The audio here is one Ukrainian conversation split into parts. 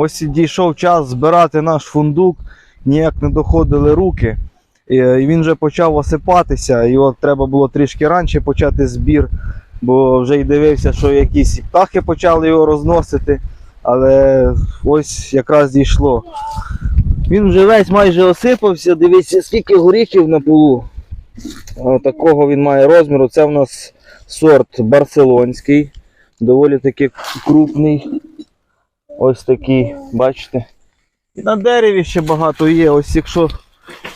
Ось і дійшов час збирати наш фундук, ніяк не доходили руки. І і він вже почав осипатися, от треба було трішки раніше почати збір, бо вже й дивився, що якісь птахи почали його розносити. Але ось якраз дійшло. Він вже весь майже осипався. Дивіться, скільки горіхів на полу. О, Такого він має розміру. Це в нас сорт барселонський, доволі таки крупний. Ось такий, бачите. І на дереві ще багато є. Ось якщо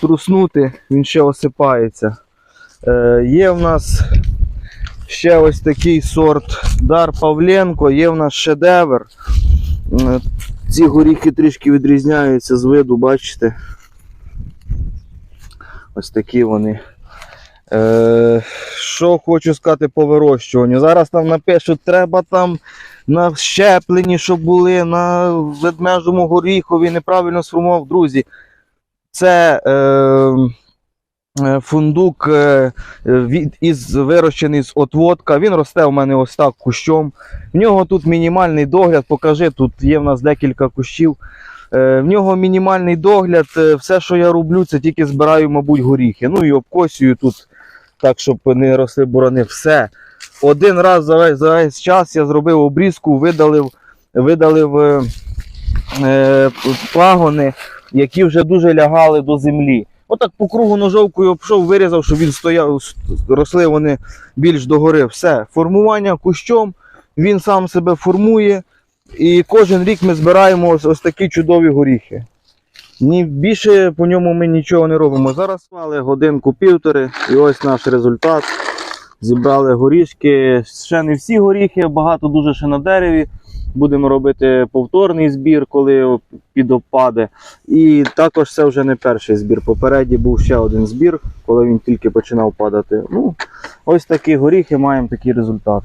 труснути, він ще осипається. Е, є в нас ще ось такий сорт Дар Павленко, є в нас шедевр. Ці горіхи трішки відрізняються з виду, бачите. Ось такі вони. Е, що хочу сказати по вирощуванню. Зараз там напишуть, треба там на щеплені, щоб були на ведмежому горіхові, неправильно сформував. Друзі, це е, е, фундук е, від, із, вирощений з отводка. Він росте у мене ось так кущом. В нього тут мінімальний догляд. Покажи, тут є в нас декілька кущів. Е, в нього мінімальний догляд. Е, Все, що я роблю, це тільки збираю, мабуть, горіхи. Ну і обкосюю тут так, щоб не росли бурани. Все. Один раз за весь, за весь час я зробив обрізку, видалив, видалив е, е, пагони, які вже дуже лягали до землі. Отак по кругу ножовкою обшов, вирізав, щоб він стояв, росли вони більш догори. Все. Формування кущом, він сам себе формує. І кожен рік ми збираємо ось, ось такі чудові горіхи. Ні, більше по ньому ми нічого не робимо. Зараз мали годинку півтори, і ось наш результат. Зібрали горішки. Ще не всі горіхи, багато дуже ще на дереві. Будемо робити повторний збір, коли підопаде. І також це вже не перший збір. Попередній був ще один збір, коли він тільки починав падати. Ну, ось такі горіхи, маємо такий результат.